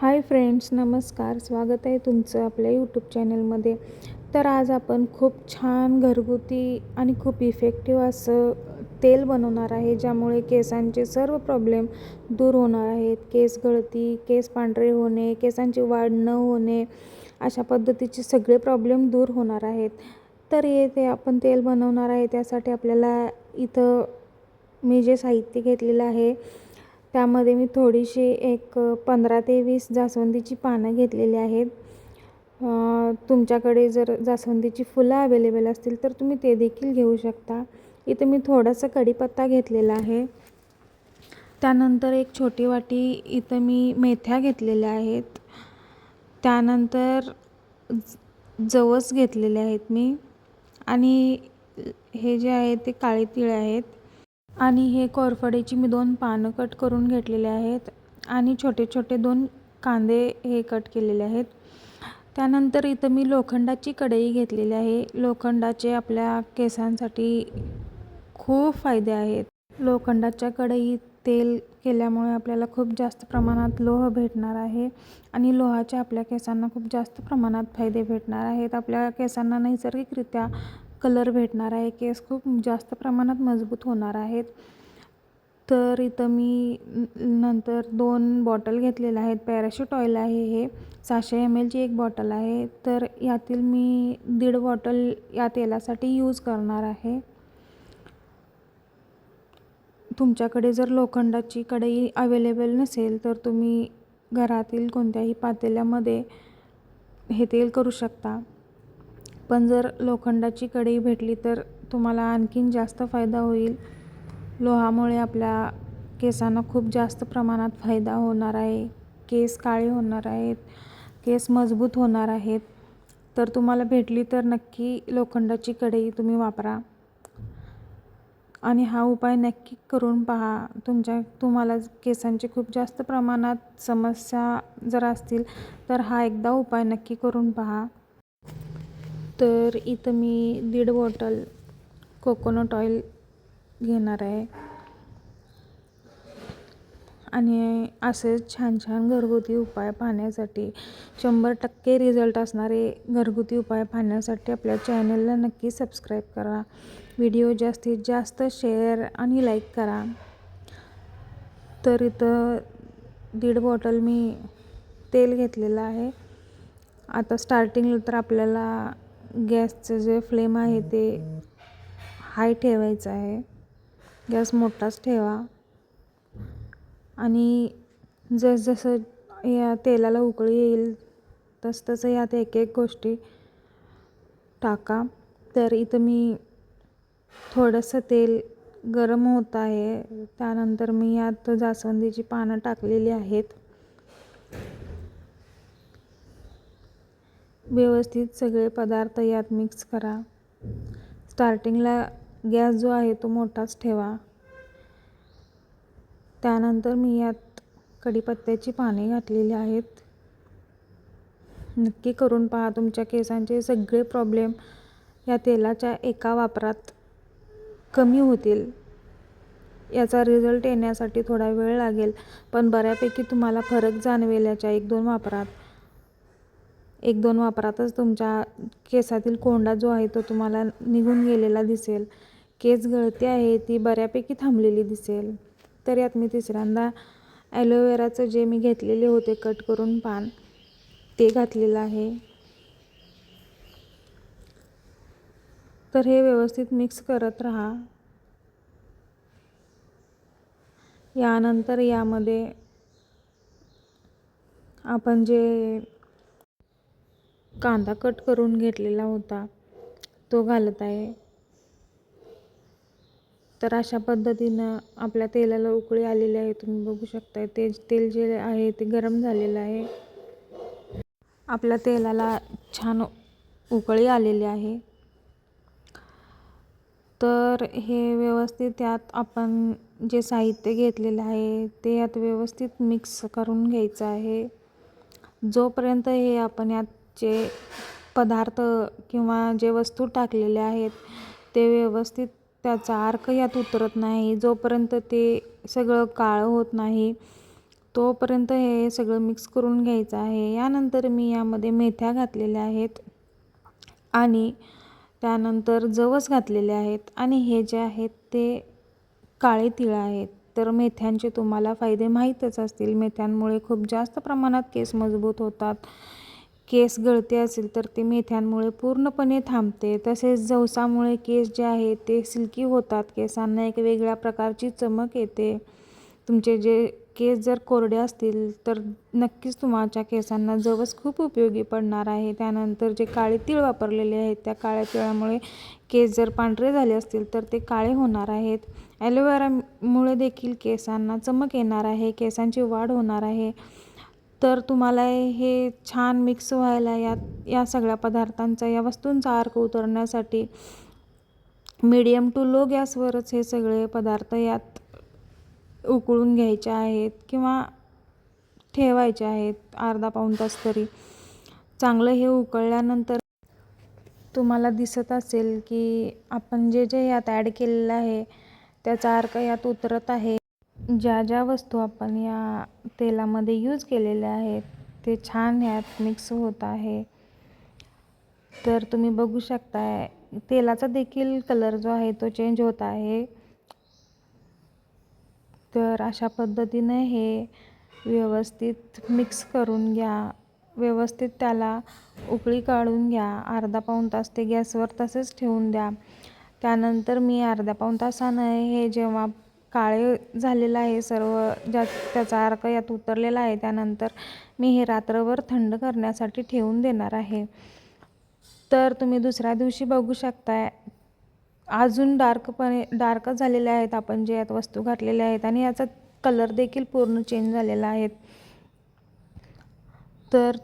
Hi friends नमस्कार. स्वागत आहे तुमचं आपल्या यूट्यूब चॅनलमध्ये तर आज आपण खूप छान घरगुती आणि खूप इफेक्टिव्ह असं तेल बनवणार आहे ज्यामुळे केसांचे सर्व प्रॉब्लेम दूर होणार आहेत. केस गळती केस पांढरे होणे केसांची वाढ न होणे अशा पद्धतीचे सगळे प्रॉब्लेम दूर होणार आहेत. तर हे ते आपण तेल बनवणार आहे त्यासाठी आपल्याला इथं मी जे साहित्य घेतलेलं आहे त्यामध्ये मी थोडीशी एक पंधरा ते वीस जास्वंदीची पानं घेतलेली आहेत. तुमच्याकडे जर जास्वंदीची फुलं अवेलेबल असतील तर तुम्ही ते देखील घेऊ शकता. इथं मी थोडासा कढीपत्ता घेतलेला आहे. त्यानंतर एक छोटी वाटी इथं मी मेथ्या घेतलेल्या आहेत. त्यानंतर जवस घेतलेले आहेत मी. आणि हे जे आहे ते काळे तिळ आहेत. आणि हे कोरफडीची मी दोन पानं कट करून घेतलेले आहेत आणि छोटे छोटे दोन कांदे हे कट केलेले आहेत. त्यानंतर इथं मी लोखंडाची कढई घेतलेली आहे. लोखंडाचे आपल्या केसांसाठी खूप फायदे आहेत. लोखंडाच्या कढईत तेल केल्यामुळे आपल्याला खूप जास्त प्रमाणात लोह भेटणार आहे आणि लोहाचे आपल्या केसांना खूप जास्त प्रमाणात फायदे भेटणार आहेत. आपल्या केसांना नैसर्गिकरित्या कलर भेटणार आहे केस खूप जास्त प्रमाणात मजबूत होणार आहेत. तर इथं मी नंतर दोन बॉटल घेतलेल्या आहेत. पॅराशूट ऑइल आहे हे सहाशे एम एलची एक बॉटल आहे. तर यातील मी दीड बॉटल या तेलासाठी यूज करणार आहे. तुमच्याकडे जर लोखंडाची कढई अवेलेबल नसेल तर तुम्ही घरातील कोणत्याही पातेल्यामध्ये हे तेल करू शकता. पण जर लोखंडाची कढई भेटली तर तुम्हाला आणखीन जास्त फायदा होईल. लोहामुळे आपल्या केसांना खूप जास्त प्रमाणात फायदा होणार आहे. केस काळे होणार आहेत. केस मजबूत होणार आहेत. तर तुम्हाला भेटली तर नक्की लोखंडाची कढई तुम्ही वापरा. आणि हा उपाय नक्की करून पहा. तुमच्या तुम्हाला केसांची खूप जास्त प्रमाणात समस्या जर असतील तर हा एकदा उपाय नक्की करून पहा. तर इथं मी दीड बॉटल कोकोनट ऑइल घेणार आहे. आणि असे छान छान घरगुती उपाय पाहण्यासाठी शंभर टक्के रिझल्ट असणारे घरगुती उपाय पाहण्यासाठी आपल्या चॅनलला नक्की सबस्क्राईब करा. व्हिडिओ जास्तीत जास्त शेअर आणि लाईक करा. तर इथं दीड बॉटल मी तेल घेतलेलं आहे. आता स्टार्टिंगला तर आपल्याला गॅसचं जे फ्लेम आहे ते हाय ठेवायचं आहे. गॅस मोठाच ठेवा. आणि जसजसं या तेलाला उकळी येईल तसतसं यात एक एक गोष्टी टाका. तर इथं मी थोडंसं तेल गरम होत आहे. त्यानंतर मी यात जास्वंदीची पानं टाकलेली आहेत. व्यवस्थित सगळे पदार्थ यात मिक्स करा. स्टार्टिंगला गॅस जो आहे तो मोठाच ठेवा. त्यानंतर मी यात कढीपत्त्याची पाने घातलेली आहेत. नक्की करून पहा तुमच्या केसांचे सगळे प्रॉब्लेम या तेलाच्या एका वापरात कमी होतील. याचा रिझल्ट येण्यासाठी थोडा वेळ लागेल पण बऱ्यापैकी तुम्हाला फरक जाणवेल याच्या एक दोन वापरात. एक दोन वापरातच तुमच्या केसातील कोंडा जो आहे तो तुम्हाला निघून गेलेला दिसेल. केस गळती आहे ती बऱ्यापैकी थांबलेली दिसेल. तर यात मी तिसऱ्यांदा ॲलोवेराचं जे मी घेतलेले होते कट करून पान ते घातलेलं आहे. तर हे व्यवस्थित मिक्स करत राहा. यानंतर यामध्ये आपण जे कांदा कट करून घेतलेला होता. तो घालत आहे. तर अशा पद्धतीनं आपल्या तेलाला उकळी आलेली आहे. तुम्ही बघू शकताय ते तेल जे आहे ते गरम झालेलं आहे. आपल्या तेलाला छान उकळी आलेली आहे. तर हे व्यवस्थित यात आपण जे साहित्य घेतलेलं आहे ते यात व्यवस्थित मिक्स करून घ्यायचं आहे. जोपर्यंत हे आपण यात जे पदार्थ किंवा जे वस्तू टाकलेल्या आहेत ते व्यवस्थित त्याचा अर्क यात उतरत नाही. जोपर्यंत ते सगळं काळं होत नाही तोपर्यंत हे सगळं मिक्स करून घ्यायचं आहे. यानंतर मी यामध्ये मेथ्या घातलेल्या आहेत आणि त्यानंतर जवस घातलेले आहेत आणि हे जे आहेत ते काळे तिळ आहेत. तर मेथ्यांचे तुम्हाला फायदे माहीतच असतील. मेथ्यांमुळे खूप जास्त प्रमाणात केस मजबूत होतात. केस गळती असेल तर ते मेथ्यांमुळे पूर्णपणे थांबते. तसेच जवसामुळे केस जे आहे ते सिल्की होतात. केसांना एक वेगळ्या प्रकारची चमक येते. तुमचे जे केस जर कोरडे असतील तर नक्कीच तुमच्या केसांना जवस खूप उपयोगी पडणार आहे. त्यानंतर जे काळे तीळ वापरलेले आहेत त्या काळ्या तिळामुळे केस जर पांढरे झाले असतील तर ते काळे होणार आहेत. ॲलोवेरामुळे देखील केसांना चमक येणार आहे. केसांची वाढ होणार आहे. तर तुम्हाला हे छान मिक्स व्हायला या या सगळ्या पदार्थांचा या वस्तूंचा अर्क उतरण्यासाठी मीडियम टू लो गॅसवरच हे सगळे पदार्थ यात उकळून घ्यायचे आहेत किंवा ठेवायचे आहेत अर्धा पाऊण तास तरी. चांगलं हे उकळल्यानंतर तुम्हाला दिसत असेल की आपण जे जे यात ॲड केलेलं आहे त्याचा अर्क यात उतरत आहे. ज्या ज्या वस्तू आपण या तेलामध्ये यूज केलेल्या आहेत ते छान ह्यात मिक्स होत आहे. तर तुम्ही बघू शकताय तेलाचा देखील कलर जो आहे तो चेंज होत आहे. तर अशा पद्धतीने हे व्यवस्थित मिक्स करून घ्या. व्यवस्थित त्याला उकळी काढून घ्या. अर्धा पाऊण तास ते गॅसवर तसेच ठेवून द्या. त्यानंतर मी अर्ध्या पाऊण तासानं हे जेव्हा काळे झालेलं आहे सर्व ज्या त्याचा अर्क यात उतरलेला आहे. त्यानंतर मी हे रात्रभर थंड करण्यासाठी ठेवून देणार आहे. तर तुम्ही दुसऱ्या दिवशी बघू शकताय अजून डार्कपणे डार्क झालेले आहेत. आपण जे यात वस्तू घातलेल्या आहेत आणि याचा कलर देखील पूर्ण चेंज झालेला आहे. तर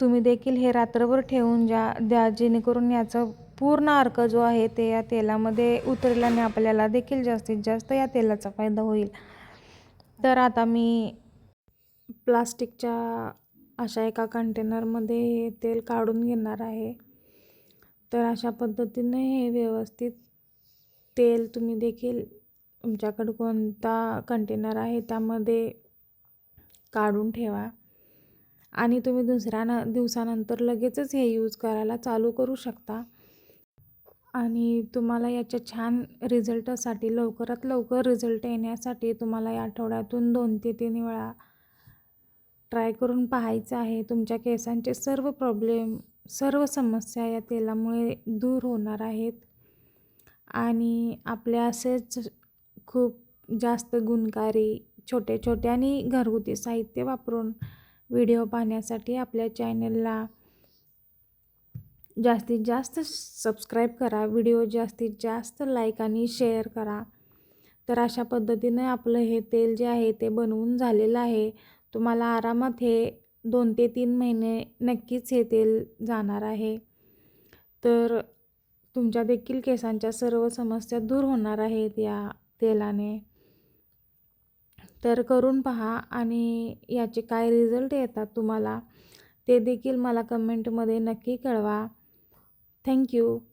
तुम्ही देखील हे रात्रभर ठेवून ज्या द्या जेणेकरून याचं पूर्ण अर्क जो आहे ते या तेलामध्ये उतरल्याने आपल्याला देखील जास्तीत जास्त या तेलाचा फायदा होईल. तर आता मी प्लास्टिकच्या अशा एका कंटेनरमध्ये हे तेल काढून घेणार आहे. तर अशा पद्धतीने हे व्यवस्थित तेल तुम्ही देखील तुमच्याकडं कोणता कंटेनर आहे त्यामध्ये काढून ठेवा. आणि तुम्ही दुसऱ्या न दिवसानंतर लगेचच हे यूज करायला चालू करू शकता. आणि तुम्हाला याच्या छान रिझल्टसाठी लवकरात लवकर रिझल्ट येण्यासाठी तुम्हाला या आठवड्यातून दोन ते तीन वेळा ट्राय करून पाहायचं आहे. तुमच्या केसांचे सर्व प्रॉब्लेम सर्व समस्या या तेलामुळे दूर होणार आहेत. आणि आपले असेच खूप जास्त गुणकारी छोटे छोटे आणि घरगुती साहित्य वापरून व्हिडिओ पाहण्यासाठी आपल्या चॅनलला जास्तीत जास्त सबस्क्राईब करा व्हिडिओ जास्तीत जास्त लाईक आणि शेअर करा. तर अशा पद्धतीने आपलं हे तेल जे आहे ते बनवून झालेलं आहे. तुम्हाला आरामात हे दोन ते तीन महिने नक्कीच हे तेल जाणार आहे. तर तुमच्या देखील केसांच्या सर्व समस्या दूर होणार आहेत या तेलाने. तर करून पहा आणि याचे काय रिझल्ट येतात तुम्हाला ते देखील मला कमेंटमध्ये नक्की कळवा. Thank you.